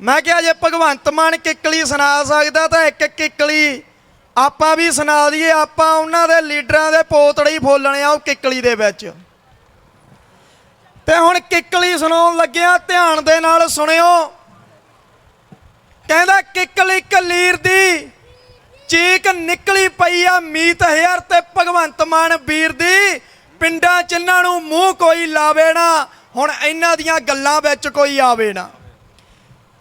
ਮੈਂ ਕਿਹਾ ਜੇ ਭਗਵੰਤ ਮਾਨ ਕਿੱਕਲੀ ਸੁਣਾ ਸਕਦਾ ਤਾਂ ਇੱਕ ਕਿੱਕਲੀ ਆਪਾਂ ਵੀ ਸੁਣਾ ਦਈਏ, ਆਪਾਂ ਉਹਨਾਂ ਦੇ ਲੀਡਰਾਂ ਦੇ ਪੋਤੜੇ ਹੀ ਫੋਲਣੇ ਆ ਉਹ ਕਿੱਕਲੀ ਦੇ ਵਿੱਚ। ਤੇ ਹੁਣ ਕਿੱਕਲੀ ਸੁਣਾਉਣ ਲੱਗਿਆ ਧਿਆਨ ਦੇ ਨਾਲ ਸੁਣਿਓ। ਕਹਿੰਦਾ ਕਿੱਕਲੀ ਕਲੀਰ ਦੀ ਚੀਕ ਨਿਕਲੀ ਪਈ ਆ ਮੀਤ ਹੇਅਰ ਤੇ ਭਗਵੰਤ ਮਾਨ ਵੀਰ ਦੀ। ਪਿੰਡਾਂ ਚਿੰਨਾਂ ਨੂੰ ਮੂੰਹ ਕੋਈ ਲਾਵੇ ਨਾ, ਹੁਣ ਇਹਨਾਂ ਦੀਆਂ ਗੱਲਾਂ ਵਿੱਚ ਕੋਈ ਆਵੇ ਨਾ।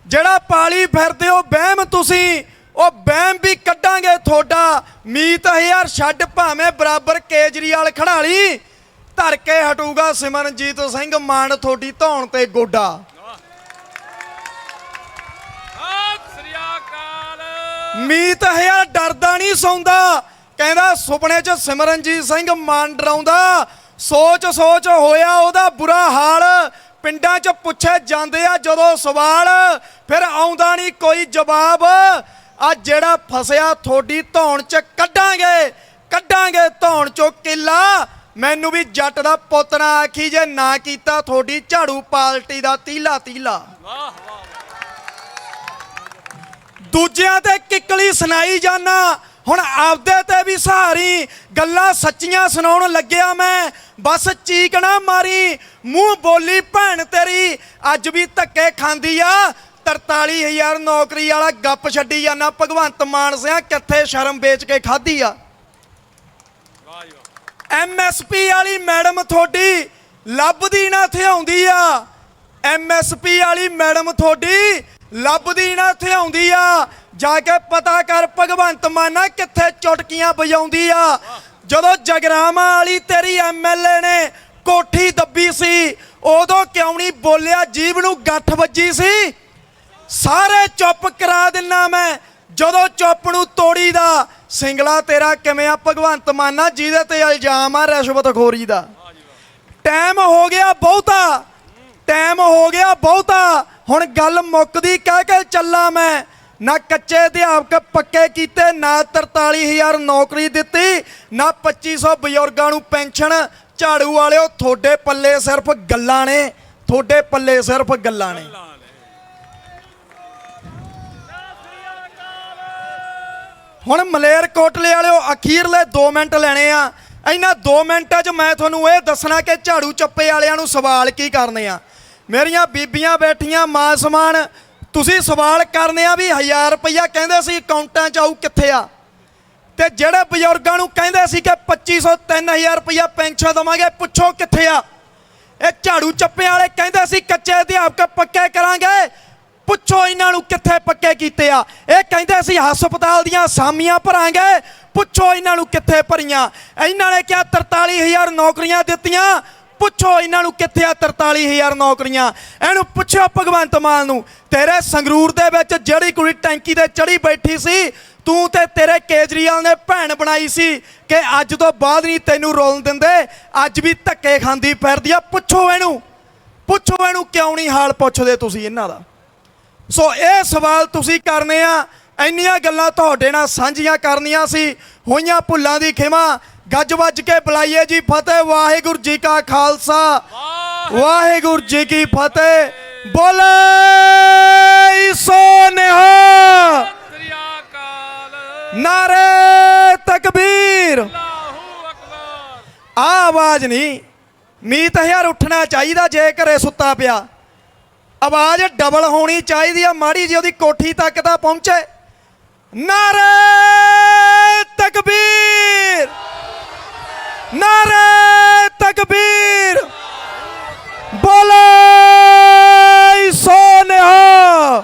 ਜਿਹੜਾ ਪਾਲੀ ਫਿਰਦੇ ਹੋ ਵਹਿਮ ਤੁਸੀਂ ਉਹ ਵਹਿਮ ਵੀ ਕੱਢਾਂਗੇ ਤੁਹਾਡਾ। ਮੀਤ ਹਜ਼ਾਰ ਛੱਡ ਭਾਵੇਂ ਬਰਾਬਰ ਕੇਜਰੀਵਾਲ ਖੜਾਲੀ ਧਰ ਕੇ ਹਟੂਗਾ ਸਿਮਰਨਜੀਤ ਸਿੰਘ ਮਾਨ ਤੁਹਾਡੀ ਧੌਣ ਤੇ ਗੋਡਾ। ਮੀਤ ਹਜ਼ਾਰ ਡਰਦਾ ਨਹੀਂ ਸੌਂਦਾ। ਕਹਿੰਦਾ ਸੁਪਨੇ 'ਚ ਸਿਮਰਨਜੀਤ ਸਿੰਘ ਮਾਨ ਡਰਾਉਂਦਾ। ਸੋਚ ਸੋਚ ਹੋਇਆ ਉਹਦਾ ਬੁਰਾ ਹਾਲ। ਪਿੰਡਾਂ 'ਚ ਪੁੱਛੇ ਜਾਂਦੇ ਆ ਜਦੋਂ ਸਵਾਲ ਫਿਰ ਆਉਂਦਾ ਨਹੀਂ ਕੋਈ ਜਵਾਬ। ਆ ਜਿਹੜਾ ਫਸਿਆ ਥੋੜੀ ਧੌਣ 'ਚ ਕੱਢਾਂਗੇ ਕੱਢਾਂਗੇ ਧੌਣ 'ਚੋਂ ਕਿੱਲਾ। ਮੈਨੂੰ ਵੀ ਜੱਟ ਦਾ ਪੁੱਤ ਨਾ ਆਖੀ ਜੇ ਨਾ ਕੀਤਾ ਥੋੜੀ ਝਾੜੂ ਪਾਰਟੀ ਦਾ ਤੀਲਾ ਤੀਲਾ। ਵਾਹ ਵਾਹ ਦੂਜਿਆਂ ਤੇ ਕਿੱਕਲੀ ਸੁਣਾਈ ਜਾਣਾ ਹੁਣ ਆਪਦੇ ਤੇ ਵੀ ਸਹਾਰੀ ਗੱਲਾਂ ਸੱਚੀਆਂ ਸੁਣਾਉਣ ਲੱਗਿਆ ਮੈਂ। ਬਸ ਚੀਕ ਨਾ ਮਾਰੀ, ਮੂੰਹ ਬੋਲੀ ਭੈਣ ਤੇਰੀ। ਅੱਜ ਵੀ ਧੱਕੇ ਖਾਂਦੀ ਆ 43000 ਨੌਕਰੀ ਵਾਲਾ ਗੱਪ ਛੱਡੀ ਜਾਂਦਾ। ਭਗਵੰਤ ਮਾਨ ਸਿਆ ਕਿੱਥੇ ਸ਼ਰਮ ਵੇਚ ਕੇ ਖਾਧੀ ਆ? ਵਾਹ ਜੀ ਵਾਹ ਐਮਐਸਪੀ ਵਾਲੀ ਮੈਡਮ ਤੁਹਾਡੀ ਲੱਭਦੀ ਨਾ ਥਿਆਉਂਦੀ ਆ। ਐਮਐਸਪੀ ਵਾਲੀ ਮੈਡਮ ਤੁਹਾਡੀ ਲੱਭਦੀ ਨਾ ਥਿਆਉਂਦੀ ਆ। ਜਾ ਕੇ ਪਤਾ ਕਰ ਭਗਵੰਤ ਮਾਨਾ ਕਿੱਥੇ ਚੁਟਕੀਆਂ ਵਜਾਉਂਦੀ ਆ। ਜਦੋਂ ਜਗਰਾਮਾ ਵਾਲੀ ਤੇਰੀ ਐਮਐਲਏ ਨੇ ਕੋਠੀ ਦੱਬੀ ਸੀ ਉਦੋਂ ਕਿਉਂ ਨਹੀਂ ਬੋਲਿਆ ਜੀਬ ਨੂੰ ਗੱਠ ਵੱਜੀ ਸੀ? ਸਾਰੇ ਚੁੱਪ ਕਰਾ ਦਿੰਨਾ ਮੈਂ। ਜਦੋਂ ਚੁੱਪ ਨੂੰ ਤੋੜੀ ਦਾ ਸਿੰਗਲਾ ਤੇਰਾ ਕਿਵੇਂ ਆ ਭਗਵੰਤ ਮਾਨਾ ਜਿਹਦੇ ਤੇ ਇਲਜ਼ਾਮ ਆ ਰਿਸ਼ਵਤਖੋਰੀ ਦਾ। ਟਾਈਮ ਹੋ ਗਿਆ ਬਹੁਤਾ। ਟਾਈਮ ਹੋ ਗਿਆ ਬਹੁਤਾ। ਹੁਣ ਗੱਲ ਮੁੱਕਦੀ ਕਹਿ ਕੇ ਚੱਲਾਂ ਮੈਂ। ਨਾ ਕੱਚੇ ਅਧਿਆਪਕ ਪੱਕੇ ਕੀਤੇ, ਨਾ 43000 ਨੌਕਰੀ ਦਿੱਤੀ, ਨਾ 2500 ਬਜ਼ੁਰਗਾਂ ਨੂੰ ਪੈਨਸ਼ਨ। ਝਾੜੂ ਵਾਲਿਓ, ਤੁਹਾਡੇ ਪੱਲੇ ਸਿਰਫ ਗੱਲਾਂ ਨੇ। ਤੁਹਾਡੇ ਪੱਲੇ ਸਿਰਫ ਗੱਲਾਂ ਨੇ। ਹੁਣ ਮਲੇਰ ਕੋਟਲੇ ਵਾਲਿਓ, ਅਖੀਰਲੇ 2 ਮਿੰਟ ਲੈਣੇ ਆ। ਇਹਨਾਂ 2 ਮਿੰਟਾਂ 'ਚ ਮੈਂ ਤੁਹਾਨੂੰ ਇਹ ਦੱਸਣਾ ਕਿ ਝਾੜੂ ਚੱਪੇ ਵਾਲਿਆਂ ਨੂੰ ਸਵਾਲ ਕੀ ਕਰਨੇ ਆ? ਮੇਰੀਆਂ ਬੀਬੀਆਂ ਬੈਠੀਆਂ ਮਾਂ ਸਮਾਨ, ਤੁਸੀਂ ਸਵਾਲ ਕਰਨੇ ਆ ਵੀ 1000 ਰੁਪਈਆ ਕਹਿੰਦੇ ਸੀ ਅਕਾਊਂਟਾਂ 'ਚ ਆਊ ਕਿੱਥੇ ਆ? ਤੇ ਜਿਹੜੇ ਬਜ਼ੁਰਗਾਂ ਨੂੰ ਕਹਿੰਦੇ ਸੀ ਕਿ 2500 3000 ਰੁਪਈਆ ਪੈਨਸ਼ਨ ਦਵਾਂਗੇ, ਪੁੱਛੋ ਕਿੱਥੇ ਆ? ਇਹ ਝਾੜੂ ਚੱਪੇ ਵਾਲੇ ਕਹਿੰਦੇ ਸੀ ਕੱਚੇ ਅਧਿਆਪਕ ਪੱਕੇ ਕਰਾਂਗੇ, ਪੁੱਛੋ ਇਹਨਾਂ ਨੂੰ ਕਿੱਥੇ ਪੱਕੇ ਕੀਤੇ ਆ? ਇਹ ਕਹਿੰਦੇ ਸੀ ਹਸਪਤਾਲ ਦੀਆਂ ਸਾਮੀਆਂ ਭਰਾਂਗੇ, ਪੁੱਛੋ ਇਹਨਾਂ ਨੂੰ ਕਿੱਥੇ ਭਰੀਆਂ? ਇਹਨਾਂ ਨੇ ਕਿਹਾ 43000 ਨੌਕਰੀਆਂ ਦਿੱਤੀਆਂ ਪੁੱਛੋ ਇਹਨਾਂ ਨੂੰ ਕਿੱਥੇ ਆ 43000 ਨੌਕਰੀਆਂ। ਇਹਨੂੰ ਪੁੱਛੋ ਭਗਵੰਤ ਮਾਨ ਨੂੰ, ਤੇਰੇ ਸੰਗਰੂਰ ਦੇ ਵਿੱਚ ਜਿਹੜੀ ਕੁੜੀ ਟੈਂਕੀ ਤੇ ਚੜੀ ਬੈਠੀ ਸੀ, ਤੂੰ ਤੇ ਤੇਰੇ ਕੇਜਰੀਵਾਲ ਨੇ ਭੈਣ ਬਣਾਈ ਸੀ ਕਿ ਅੱਜ ਤੋਂ ਬਾਅਦ ਨਹੀਂ ਤੈਨੂੰ ਰੋਲਣ ਦਿੰਦੇ, ਅੱਜ ਵੀ ਧੱਕੇ ਖਾਂਦੀ ਫਿਰਦੀ ਆ। ਪੁੱਛੋ ਇਹਨੂੰ ਪੁੱਛੋ ਇਹਨੂੰ ਕਿਉਂ ਨਹੀਂ ਹਾਲ ਪੁੱਛਦੇ ਤੁਸੀਂ ਇਹਨਾਂ ਦਾ। ਸੋ ਇਹ ਸਵਾਲ ਤੁਸੀਂ ਕਰਨੇ ਆ, ਇੰਨੀਆਂ ਗੱਲਾਂ ਤੁਹਾਡੇ ਨਾਲ ਸਾਂਝੀਆਂ ਕਰਨੀਆਂ ਸੀ, ਹੋਈਆਂ ਭੁੱਲਾਂ ਦੀ ਖਿਮਾ। ਗੱਜ ਵੱਜ ਕੇ ਬੁਲਾਈਏ ਜੀ ਫਤਿਹ ਵਾਹਿਗੁਰੂ ਜੀ ਕਾ ਖਾਲਸਾ। ਵਾਹਿਗੁਰੂ। ਜੀ ਕੀ ਫਤਿਹ। ਬੋਲੇ ਸੋ ਅਕਾਲ। ਨਾਰੇ ਤਕਬੀਰ। ਆ ਆਵਾਜ਼ ਨਹੀਂ। ਮੀਤ ਹਜ਼ਾਰ ਉੱਠਣਾ ਚਾਹੀਦਾ ਜੇ ਘਰੇ ਸੁੱਤਾ ਪਿਆ। ਆਵਾਜ਼ ਡਬਲ ਹੋਣੀ ਚਾਹੀਦੀ ਆ ਮਾੜੀ ਜੀ ਉਹਦੀ ਕੋਠੀ ਤੱਕ ਤਾਂ ਪਹੁੰਚੇ। ਨਾਰੇ ਤਕਬੀਰ ਨਾਰੇ ਤਕਬੀਰ ਬੋਲੇ ਸੋ ਨਿਹਾਲ